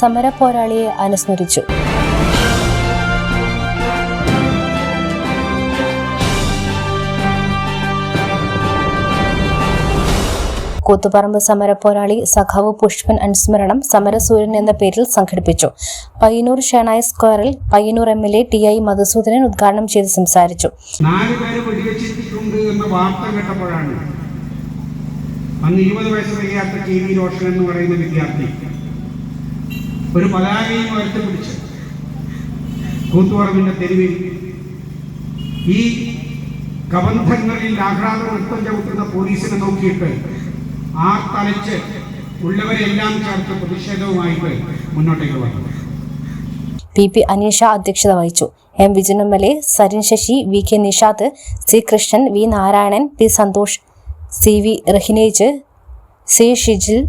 സമര പോരാളിയെ അനുസ്മരിച്ചു. കൂത്തുപറമ്പ് സമര പോരാളി സഖാവ് പുഷ്പൻ അനുസ്മരണം സമരസൂര്യൻ എന്ന പേരിൽ സംഘടിപ്പിച്ചു. പയ്യന്നൂർ ഷെണായ് സ്ക്വയറിൽ Payyanur M L A T I Madhusoodanan ഉദ്ഘാടനം ചെയ്ത് സംസാരിച്ചു. അന്ന് ഇരുപത് വയസ്സ് തികയാത്ത കെ വി റോഷൻ എന്ന് പറയുന്ന വിദ്യാർത്ഥി ഒരു പതാകയും ഉയർത്തിപ്പിടിച്ച് കൂത്തുപറമ്പിന്റെ തെരുവിൽ ഈ കബന്ധങ്ങളിൽ ആഹ്ലാദ നൃത്തം ചവിട്ടുന്ന പോലീസിനെ നോക്കിയിട്ട് ആ തലച്ച് ഉള്ളവരെല്ലാം ചേർത്ത് പ്രതിഷേധവുമായിട്ട് മുന്നോട്ടേക്ക് വന്നു. പി പി അനീഷ അധ്യക്ഷത വഹിച്ചു. M വിജനമ്മലെ Sarin Sasi V K Nishad C Krishnan V Narayanan P Santhosh C V Rahinej C Shijil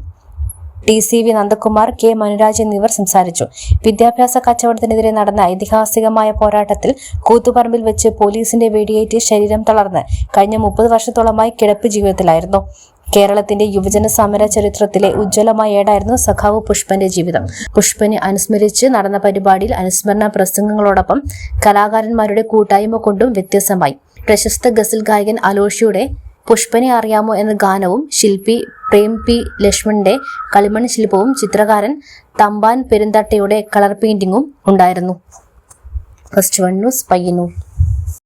T C V Nandakumar K Manuraj എന്നിവർ സംസാരിച്ചു. വിദ്യാഭ്യാസ കച്ചവടത്തിനെതിരെ നടന്ന ഐതിഹാസികമായ പോരാട്ടത്തിൽ കൂത്തുപറമ്പിൽ വെച്ച് പോലീസിന്റെ വെടിയേറ്റ് ശരീരം തളർന്ന് കഴിഞ്ഞ മുപ്പത് വർഷത്തോളമായി കിടപ്പ് ജീവിതത്തിലായിരുന്നു. കേരളത്തിന്റെ യുവജന സമര ചരിത്രത്തിലെ ഉജ്ജ്വലമായ ഏടായിരുന്നു സഖാവ് പുഷ്പന്റെ ജീവിതം. പുഷ്പനെ അനുസ്മരിച്ച് നടന്ന പരിപാടിയിൽ അനുസ്മരണ പ്രസംഗങ്ങളോടൊപ്പം കലാകാരന്മാരുടെ കൂട്ടായ്മ കൊണ്ടും വ്യത്യസ്തമായി. പ്രശസ്ത ഗസൽ ഗായകൻ അലോഷിയുടെ പുഷ്പനെ അറിയാമോ എന്ന ഗാനവും ശില്പി പ്രേം പി ലക്ഷ്മണന്റെ കളിമൺ ശില്പവും ചിത്രകാരൻ തമ്പാൻ പെരുന്തട്ടയുടെ കളർ പെയിന്റിങ്ങും ഉണ്ടായിരുന്നു. First one news Payyanur